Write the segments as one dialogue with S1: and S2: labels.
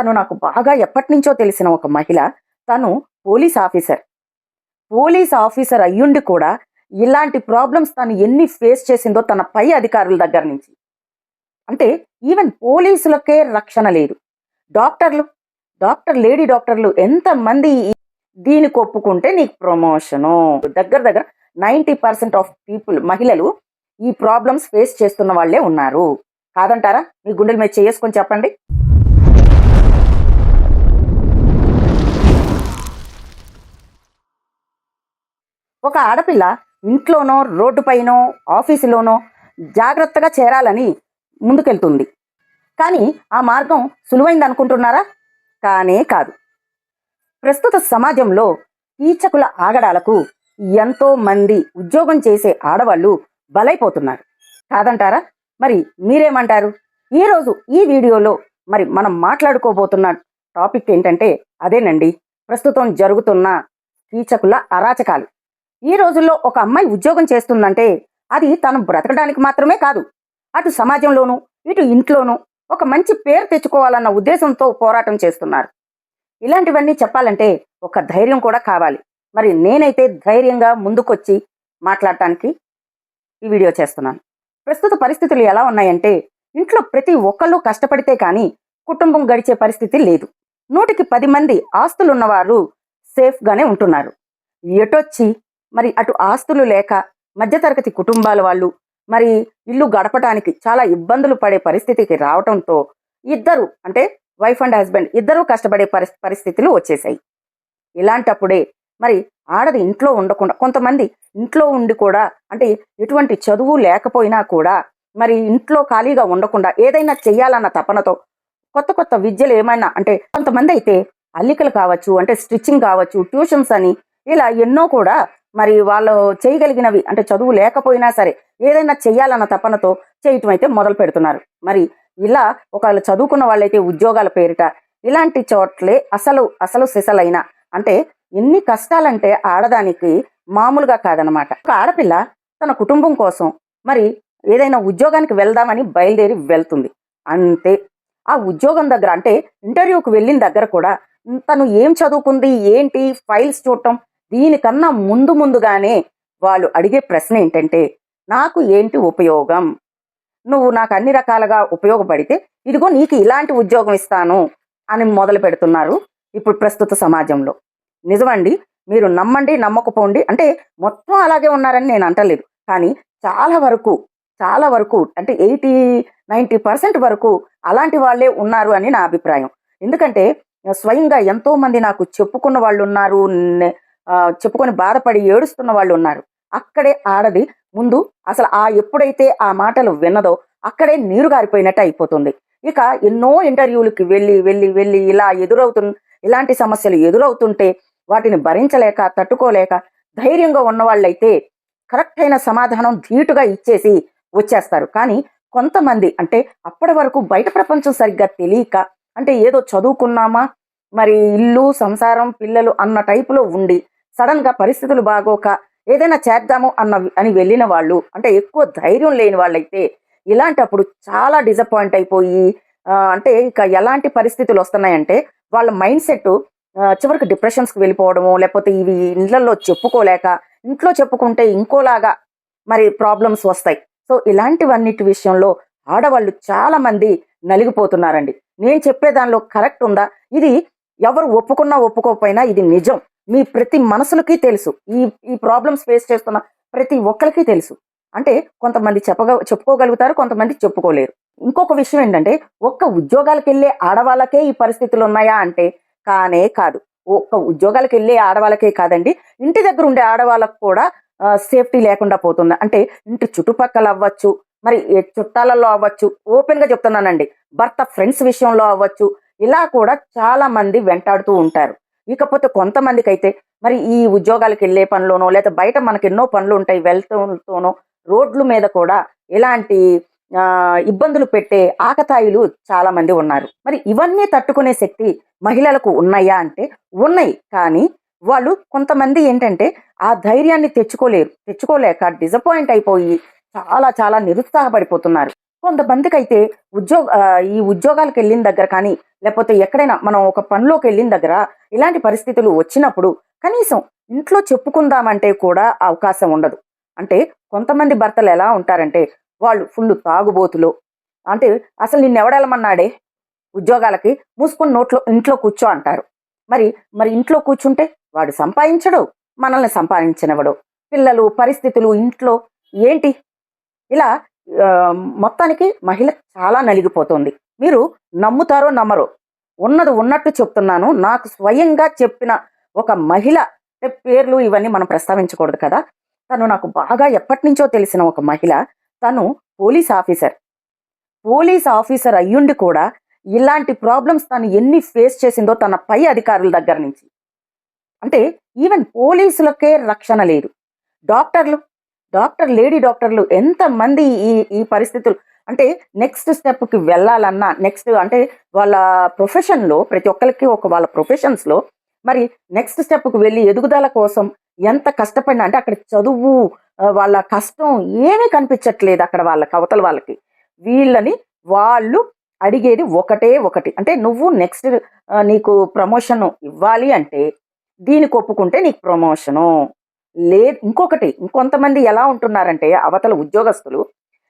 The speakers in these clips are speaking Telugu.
S1: తను నాకు బాగా ఎప్పటి నుంచో తెలిసిన ఒక మహిళ. తను పోలీస్ ఆఫీసర్. పోలీస్ ఆఫీసర్ అయ్యుండి కూడా ఇలాంటి ప్రాబ్లమ్స్ తను ఎన్ని ఫేస్ చేసిందో తన పై అధికారుల దగ్గర నుంచి. అంటే ఈవెన్ పోలీసులకే రక్షణ లేదు. డాక్టర్లు డాక్టర్ లేడీ డాక్టర్లు ఎంతమంది ఈ- దీనికి ఒప్పుకుంటే నీకు ప్రమోషను? దగ్గర దగ్గర నైంటీ పర్సెంట్ ఆఫ్ పీపుల్ మహిళలు ఈ ప్రాబ్లమ్స్ ఫేస్ చేస్తున్న వాళ్ళే ఉన్నారు. కాదంటారా? మీ గుండెల మీద చేసుకొని చెప్పండి. ఒక ఆడపిల్ల ఇంట్లోనో రోడ్డుపైనో ఆఫీసులోనో జాగ్రత్తగా చేరాలని ముందుకెళ్తుంది. కానీ ఆ మార్గం సులువైంది అనుకుంటున్నారా కానే కాదు. ప్రస్తుత సమాజంలో కీచకుల ఆగడాలకు ఎంతో మంది ఉద్యోగం చేసే ఆడవాళ్ళు బలైపోతున్నారు. కాదంటారా? మరి మీరేమంటారు? ఈరోజు ఈ వీడియోలో మరి మనం మాట్లాడుకోబోతున్న టాపిక్ ఏంటంటే అదేనండి. ప్రస్తుతం జరుగుతున్న కీచకుల అరాచకాలు. ఈ రోజుల్లో ఒక అమ్మాయి ఉద్యోగం చేస్తుందంటే అది తను బ్రతకడానికి మాత్రమే కాదు. అటు సమాజంలోనూ ఇటు ఇంట్లోనూ ఒక మంచి పేరు తెచ్చుకోవాలన్న ఉద్దేశంతో పోరాటం చేస్తున్నారు. ఇలాంటివన్నీ చెప్పాలంటే ఒక ధైర్యం కూడా కావాలి. మరి నేనైతే ధైర్యంగా ముందుకొచ్చి మాట్లాడటానికి ఈ వీడియో చేస్తున్నాను. ప్రస్తుత పరిస్థితులు ఎలా ఉన్నాయంటే ఇంట్లో ప్రతి ఒక్కళ్ళు కష్టపడితే కానీ కుటుంబం గడిచే పరిస్థితి లేదు. నూటికి పది మంది ఆస్తులున్నవారు సేఫ్గానే ఉంటున్నారు. ఎటొచ్చి మరి అటు ఆస్తులు లేక మధ్యతరగతి కుటుంబాల వాళ్ళు మరి ఇల్లు గడపడానికి చాలా ఇబ్బందులు పడే పరిస్థితికి రావటంతో ఇద్దరు అంటే వైఫ్ అండ్ హస్బెండ్ ఇద్దరూ కష్టపడే పరిస్థితులు వచ్చేసాయి. ఇలాంటప్పుడే మరి ఆడది ఇంట్లో ఉండకుండా కొంతమంది ఇంట్లో ఉండి కూడా అంటే ఎటువంటి చదువు లేకపోయినా కూడా మరి ఇంట్లో ఖాళీగా ఉండకుండా ఏదైనా చెయ్యాలన్న తపనతో కొత్త కొత్త విద్యలు ఏమైనా అంటే కొంతమంది అయితే అల్లికలు కావచ్చు అంటే స్టిచ్చింగ్ కావచ్చు ట్యూషన్స్ అని ఇలా ఎన్నో కూడా మరి వాళ్ళు చేయగలిగినవి అంటే చదువు లేకపోయినా సరే ఏదైనా చేయాలన్న తపనతో చేయటం అయితే మొదలు పెడుతున్నారు. మరి ఇలా ఒకవేళ చదువుకున్న వాళ్ళైతే ఉద్యోగాల పేరిట ఇలాంటి చోట్లే అసలు అసలు సిసలైన అంటే ఎన్ని కష్టాలంటే ఆడదానికి మామూలుగా కాదనమాట ఒక ఆడపిల్ల తన కుటుంబం కోసం మరి ఏదైనా ఉద్యోగానికి వెళ్దామని బయలుదేరి వెళ్తుంది. అంతే. ఆ ఉద్యోగం దగ్గర అంటే ఇంటర్వ్యూకి వెళ్ళిన దగ్గర కూడా తను ఏం చదువుకుంది ఏంటి ఫైల్స్ చూడటం దీనికన్నా ముందు ముందుగానే వాళ్ళు అడిగే ప్రశ్న ఏంటంటే నాకు ఏంటి ఉపయోగం? నువ్వు నాకు అన్ని రకాలుగా ఉపయోగపడితే ఇదిగో నీకు ఇలాంటి ఉద్యోగం ఇస్తాను అని మొదలు పెడుతున్నారు ఇప్పుడు ప్రస్తుత సమాజంలో. నిజమండి మీరు నమ్మండి నమ్మకపోండి అంటే మొత్తం అలాగే ఉన్నారని నేను అంటలేదు. కానీ చాలా వరకు చాలా వరకు అంటే ఎయిటీ నైంటీ పర్సెంట్ వరకు అలాంటి వాళ్ళే ఉన్నారు అని నా అభిప్రాయం. ఎందుకంటే స్వయంగా ఎంతోమంది నాకు చెప్పుకున్న వాళ్ళు ఉన్నారు చెప్పుకొని బాధపడి ఏడుస్తున్న వాళ్ళు ఉన్నారు. అక్కడే ఆడది ముందు అసలు ఆ ఎప్పుడైతే ఆ మాటలు విన్నదో అక్కడే నీరు గారిపోయినట్టు అయిపోతుంది. ఇక ఎన్నో ఇంటర్వ్యూలకి వెళ్ళి వెళ్ళి వెళ్ళి ఇలా ఎదురవుతు ఇలాంటి సమస్యలు ఎదురవుతుంటే వాటిని భరించలేక తట్టుకోలేక ధైర్యంగా ఉన్నవాళ్ళైతే కరెక్ట్ అయిన సమాధానం ధీటుగా ఇచ్చేసి వచ్చేస్తారు. కానీ కొంతమంది అంటే అప్పటి వరకు బయట ప్రపంచం సరిగ్గా తెలియక అంటే ఏదో చదువుకున్నామా? మరి ఇల్లు సంసారం పిల్లలు అన్న టైపులో ఉండి సడన్గా పరిస్థితులు బాగోక ఏదైనా చేద్దాము అన్న అని వెళ్ళిన వాళ్ళు అంటే ఎక్కువ ధైర్యం లేని వాళ్ళైతే ఇలాంటప్పుడు చాలా డిసప్పాయింట్ అయిపోయి అంటే ఇంకా ఎలాంటి పరిస్థితులు వస్తున్నాయంటే వాళ్ళ మైండ్ సెట్ చివరికి డిప్రెషన్స్కి వెళ్ళిపోవడము లేకపోతే ఇవి ఇళ్ళలో చెప్పుకోలేక ఇంట్లో చెప్పుకుంటే ఇంకోలాగా మరి ప్రాబ్లమ్స్ వస్తాయి. సో ఇలాంటివన్నిటి విషయంలో ఆడవాళ్ళు చాలా మంది నలిగిపోతున్నారండి. నేను చెప్పే దానిలో కరెక్ట్ ఉందా? ఇది ఎవరు ఒప్పుకున్నా ఒప్పుకోకపోయినా ఇది నిజం. మీ ప్రతి మనసులకి తెలుసు. ఈ ఈ ప్రాబ్లమ్స్ ఫేస్ చేస్తున్న ప్రతి ఒక్కరికి తెలుసు. అంటే కొంతమంది చెప్పగ చెప్పుకోగలుగుతారు కొంతమంది చెప్పుకోలేరు. ఇంకొక విషయం ఏంటంటే ఒక్క ఉద్యోగాలకు వెళ్ళే ఆడవాళ్ళకే ఈ పరిస్థితులు ఉన్నాయా అంటే కానే కాదు. ఒక్క ఉద్యోగాలకు వెళ్ళే ఆడవాళ్ళకే కాదండి. ఇంటి దగ్గర ఉండే ఆడవాళ్ళకు కూడా సేఫ్టీ లేకుండా పోతుంది. అంటే ఇంటి చుట్టుపక్కల అవ్వచ్చు మరి చుట్టాలలో అవ్వచ్చు ఓపెన్గా చెప్తున్నానండి. భర్త ఫ్రెండ్స్ విషయంలో అవ్వచ్చు ఇలా కూడా చాలా మంది వెంటాడుతూ ఉంటారు. ఇకపోతే కొంతమందికి అయితే మరి ఈ ఉద్యోగాలకు వెళ్ళే పనిలోనో లేదా బయట మనకి ఎన్నో పనులు ఉంటాయి వెళ్తూనో రోడ్ల మీద కూడా ఇలాంటి ఇబ్బందులు పెట్టే ఆకతాయిలు చాలా మంది ఉన్నారు. మరి ఇవన్నీ తట్టుకునే శక్తి మహిళలకు ఉన్నాయా అంటే ఉన్నాయి. కానీ వాళ్ళు కొంతమంది ఏంటంటే ఆ ధైర్యాన్ని తెచ్చుకోలేరు తెచ్చుకోలేక డిసప్పాయింట్ అయిపోయి చాలా చాలా నిరుత్సాహపడిపోతున్నారు. కొంతమందికి అయితే ఉద్యోగ ఈ ఉద్యోగాలకు వెళ్ళిన దగ్గర కానీ లేకపోతే ఎక్కడైనా మనం ఒక పనిలోకి వెళ్ళిన దగ్గర ఇలాంటి పరిస్థితులు వచ్చినప్పుడు కనీసం ఇంట్లో చెప్పుకుందామంటే కూడా అవకాశం ఉండదు. అంటే కొంతమంది భర్తలు ఎలా ఉంటారంటే వాళ్ళు ఫుల్ తాగుబోతులు. అంటే అసలు నిన్నెవడెళ్ళమన్నాడే ఉద్యోగాలకి మూసుకొని నోట్లో ఇంట్లో కూర్చో అంటారు. మరి మరి ఇంట్లో కూర్చుంటే వాడు సంపాదించడు మనల్ని సంపాదించినవడు పిల్లలు పరిస్థితులు ఇంట్లో ఏంటి? ఇలా మొత్తానికి మహిళ చాలా నలిగిపోతుంది. మీరు నమ్ముతారో నమ్మరో ఉన్నది ఉన్నట్టు చెప్తున్నాను. నాకు స్వయంగా చెప్పిన ఒక మహిళ పేర్లు ఇవన్నీ మనం ప్రస్తావించకూడదు కదా. తను నాకు బాగా ఎప్పటి నుంచో తెలిసిన ఒక మహిళ. తను పోలీస్ ఆఫీసర్. పోలీస్ ఆఫీసర్ అయ్యుండి కూడా ఇలాంటి ప్రాబ్లమ్స్ తను ఎన్ని ఫేస్ చేసిందో తన పై అధికారుల దగ్గర నుంచి. అంటే ఈవెన్ పోలీసులకే రక్షణ లేదు. డాక్టర్లు డాక్టర్ లేడీ డాక్టర్లు ఎంతమంది ఈ ఈ పరిస్థితులు అంటే నెక్స్ట్ స్టెప్కి వెళ్ళాలన్నా నెక్స్ట్ అంటే వాళ్ళ ప్రొఫెషన్లో ప్రతి ఒక్కరికి ఒక వాళ్ళ ప్రొఫెషన్స్లో మరి నెక్స్ట్ స్టెప్కి వెళ్ళి ఎదుగుదల కోసం ఎంత కష్టపడినా అంటే అక్కడ చదువు వాళ్ళ కష్టం ఏమీ కనిపించట్లేదు అక్కడ వాళ్ళకి అవతల వాళ్ళకి. వీళ్ళని వాళ్ళు అడిగేది ఒకటే ఒకటి. అంటే నువ్వు నెక్స్ట్ నీకు ప్రమోషన్ ఇవ్వాలి అంటే దీనికి ఒప్పుకుంటే నీకు ప్రమోషను లే ఇంకొకటి ఇంకొంతమంది ఎలా ఉంటున్నారంటే అవతల ఉద్యోగస్తులు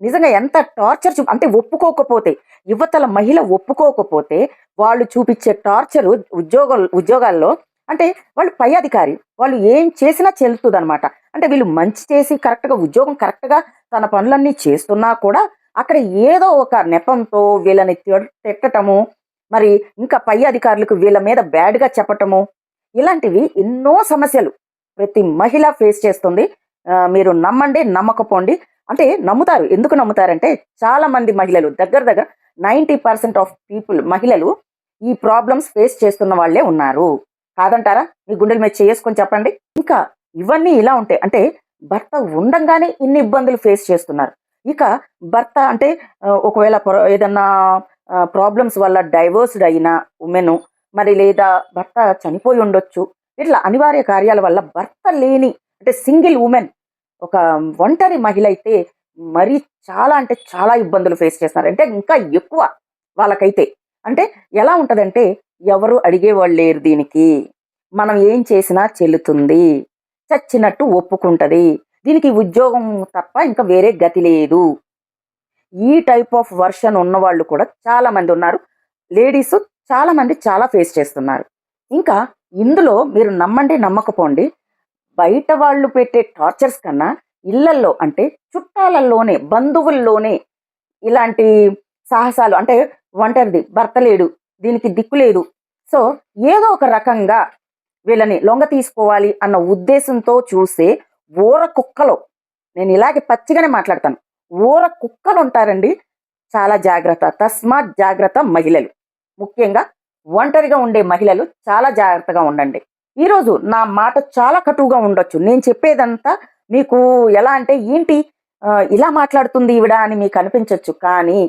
S1: నిజంగా ఎంత టార్చర్ చూ అంటే ఒప్పుకోకపోతే యువతల మహిళ ఒప్పుకోకపోతే వాళ్ళు చూపించే టార్చర్ ఉద్యోగ ఉద్యోగాల్లో అంటే వాళ్ళు పై అధికారి వాళ్ళు ఏం చేసినా చెల్లుతుంది అనమాట అంటే వీళ్ళు మంచి చేసి కరెక్ట్గా ఉద్యోగం కరెక్ట్గా తన పనులన్నీ చేస్తున్నా కూడా అక్కడ ఏదో ఒక నెపంతో వీళ్ళని తిట్టటము మరి ఇంకా పై అధికారులకు వీళ్ళ మీద బ్యాడ్గా చెప్పటము ఇలాంటివి ఎన్నో సమస్యలు ప్రతి మహిళ ఫేస్ చేస్తుంది. మీరు నమ్మండి నమ్మకపోండి. అంటే నమ్ముతారు. ఎందుకు నమ్ముతారంటే చాలా మంది మహిళలు దగ్గర దగ్గర నైంటీ పర్సెంట్ ఆఫ్ పీపుల్ మహిళలు ఈ ప్రాబ్లమ్స్ ఫేస్ చేస్తున్న వాళ్ళే ఉన్నారు. కాదంటారా? మీ గుండెల మీద చేసుకొని చెప్పండి. ఇంకా ఇవన్నీ ఇలా ఉంటాయి అంటే భర్త ఉండంగానే ఇన్ని ఇబ్బందులు ఫేస్ చేస్తున్నారు. ఇక భర్త అంటే ఒకవేళ ఏదన్నా ప్రాబ్లమ్స్ వల్ల డైవోర్స్డ్ అయిన ఉమెన్ మరి లేదా భర్త చనిపోయి ఉండొచ్చు. ఇట్లా అనివార్య కార్యాల వల్ల భర్త లేని అంటే సింగిల్ ఉమెన్ ఒక ఒంటరి మహిళ అయితే మరి చాలా అంటే చాలా ఇబ్బందులు ఫేస్ చేస్తున్నారు. అంటే ఇంకా ఎక్కువ వాళ్ళకైతే. అంటే ఎలా ఉంటుందంటే ఎవరు అడిగేవాళ్ళు లేరు దీనికి. మనం ఏం చేసినా చెల్లుతుంది. చచ్చినట్టు ఒప్పుకుంటుంది. దీనికి ఉద్యోగం తప్ప ఇంకా వేరే గతి లేదు. ఈ టైప్ ఆఫ్ వర్షన్ ఉన్న వాళ్ళు కూడా చాలామంది ఉన్నారు. లేడీస్ చాలామంది చాలా ఫేస్ చేస్తున్నారు. ఇంకా ఇందులో మీరు నమ్మండి నమ్మకపోండి. బయట వాళ్ళు పెట్టే టార్చర్స్ కన్నా ఇళ్ళల్లో అంటే చుట్టాలలోనే బంధువుల్లోనే ఇలాంటి సాహసాలు అంటే ఒంటరిది భర్త లేడు దీనికి దిక్కు లేదు. సో ఏదో ఒక రకంగా వీళ్ళని లొంగ తీసుకోవాలి అన్న ఉద్దేశంతో చూసే ఊర కుక్కలో నేను ఇలాగే పచ్చిగానే మాట్లాడతాను ఊర కుక్కలు ఉంటారండి చాలా జాగ్రత్త తస్మాత్ జాగ్రత్త మహిళలు. ముఖ్యంగా ఒంటరిగా ఉండే మహిళలు చాలా జాగ్రత్తగా ఉండండి. ఈరోజు నా మాట చాలా కటువుగా ఉండొచ్చు. నేను చెప్పేదంతా మీకు ఎలా అంటే ఏంటి? ఇలా మాట్లాడుతుంది ఈవిడ అని మీకు అనిపించవచ్చు కానీ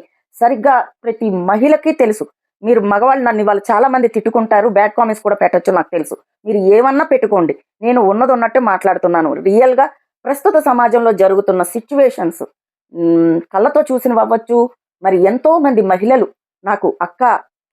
S1: సరిగ్గా ప్రతి మహిళకి తెలుసు. మీరు మగవాళ్ళు నన్ను వాళ్ళు చాలా మంది తిట్టుకుంటారు బ్యాడ్ కామెంట్స్ కూడా పెట్టొచ్చు నాకు తెలుసు. మీరు ఏమన్నా పెట్టుకోండి. నేను ఉన్నది ఉన్నట్టే మాట్లాడుతున్నాను. రియల్గా ప్రస్తుత సమాజంలో జరుగుతున్న సిచ్యువేషన్స్ కళ్ళతో చూసినవి అవ్వచ్చు. మరి ఎంతో మంది మహిళలు నాకు అక్క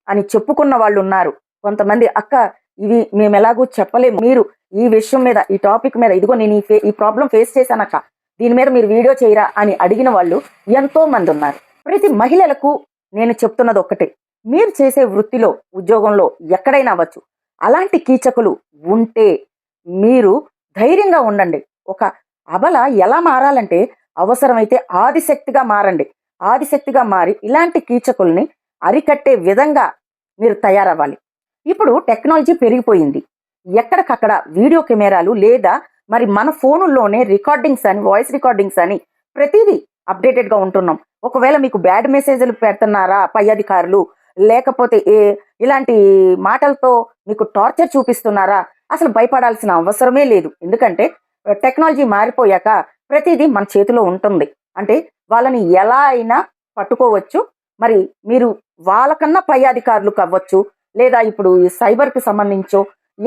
S1: అని చెప్పుకున్న వాళ్ళు ఉన్నారు కొంతమంది అక్క ఇవి మేము ఎలాగో చెప్పలేము. మీరు ఈ విషయం మీద ఈ టాపిక్ మీద ఇదిగో నేను ఈ ఫే- ఈ ప్రాబ్లం ఫేస్ చేశానక్క. దీని మీద మీరు వీడియో చేయరా అని అడిగిన వాళ్ళు ఎంతో మంది ఉన్నారు. ప్రతి మహిళలకు నేను చెప్తున్నది ఒక్కటే. మీరు చేసే వృత్తిలో ఉద్యోగంలో ఎక్కడైనా అవ్వచ్చు. అలాంటి కీచకులు ఉంటే మీరు ధైర్యంగా ఉండండి. ఒక అబల ఎలా మారాలంటే అవసరమైతే ఆదిశక్తిగా మారండి. ఆదిశక్తిగా మారి ఇలాంటి కీచకుల్ని అరికట్టే విధంగా మీరు తయారవ్వాలి. ఇప్పుడు టెక్నాలజీ పెరిగిపోయింది. ఎక్కడికక్కడ వీడియో కెమెరాలు లేదా మరి మన ఫోనుల్లోనే రికార్డింగ్స్ అని వాయిస్ రికార్డింగ్స్ అని ప్రతిదీ అప్డేటెడ్గా ఉంటున్నాం. ఒకవేళ మీకు బ్యాడ్ మెసేజ్లు పెడుతున్నారా పై అధికారులు లేకపోతే ఏ ఇలాంటి మాటలతో మీకు టార్చర్ చూపిస్తున్నారా అసలు భయపడాల్సిన అవసరమే లేదు. ఎందుకంటే టెక్నాలజీ మారిపోయాక ప్రతిదీ మన చేతిలో ఉంటుంది. అంటే వాళ్ళని ఎలా అయినా పట్టుకోవచ్చు. మరి మీరు వాళ్ళకన్నా పై అధికారులు కావచ్చు లేదా ఇప్పుడు ఈ సైబర్కి సంబంధించో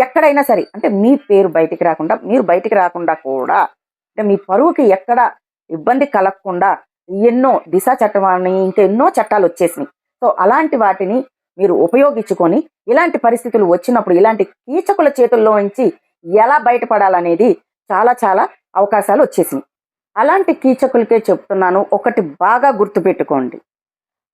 S1: ఎక్కడైనా సరే అంటే మీ పేరు బయటికి రాకుండా మీరు బయటికి రాకుండా కూడా అంటే మీ పరువుకి ఎక్కడ ఇబ్బంది కలగకుండా ఎన్నో దిశ చట్టం అని ఇంకా ఎన్నో చట్టాలు వచ్చేసినాయి. సో అలాంటి వాటిని మీరు ఉపయోగించుకొని ఇలాంటి పరిస్థితులు వచ్చినప్పుడు ఇలాంటి కీచకుల చేతుల్లో నుంచి ఎలా బయటపడాలనేది చాలా చాలా అవకాశాలు వచ్చేసినాయి. అలాంటి కీచకులకే చెప్తున్నాను ఒకటి బాగా గుర్తుపెట్టుకోండి.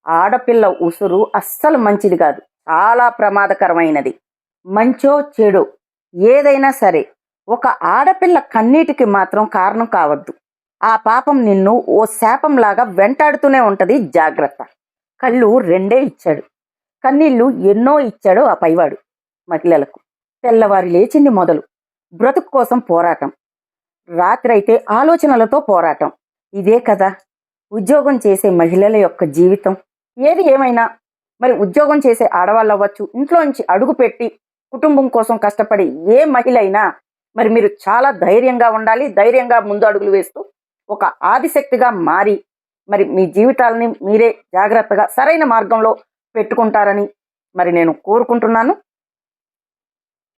S1: ఆడపిల్ల ఉసురు అస్సలు మంచిది కాదు. చాలా ప్రమాదకరమైనది. మంచో చెడో ఏదైనా సరే ఒక ఆడపిల్ల కన్నీటికి మాత్రం కారణం కావద్దు. ఆ పాపం నిన్ను ఓ శాపంలాగా వెంటాడుతూనే ఉంటది జాగ్రత్త. కళ్ళు రెండే ఇచ్చాడు. కన్నీళ్ళు ఎన్నో ఇచ్చాడు ఆ పైవాడు మహిళలకు. తెల్లవారి లేచింది మొదలు. బ్రతుకు కోసం పోరాటం. రాత్రి అయితే ఆలోచనలతో పోరాటం. ఇదే కదా ఉద్యోగం చేసే మహిళల యొక్క జీవితం. ఏది ఏమైనా మరి ఉద్యోగం చేసే ఆడవాళ్ళు అవ్వచ్చు ఇంట్లోంచి అడుగు పెట్టి కుటుంబం కోసం కష్టపడి ఏ మహిళ అయినా మరి మీరు చాలా ధైర్యంగా ఉండాలి ధైర్యంగా ముందు అడుగులు వేస్తూ ఒక ఆదిశక్తిగా మారి మరి మీ జీవితాలని మీరే జాగ్రత్తగా సరైన మార్గంలో పెట్టుకుంటారని మరి నేను కోరుకుంటున్నాను.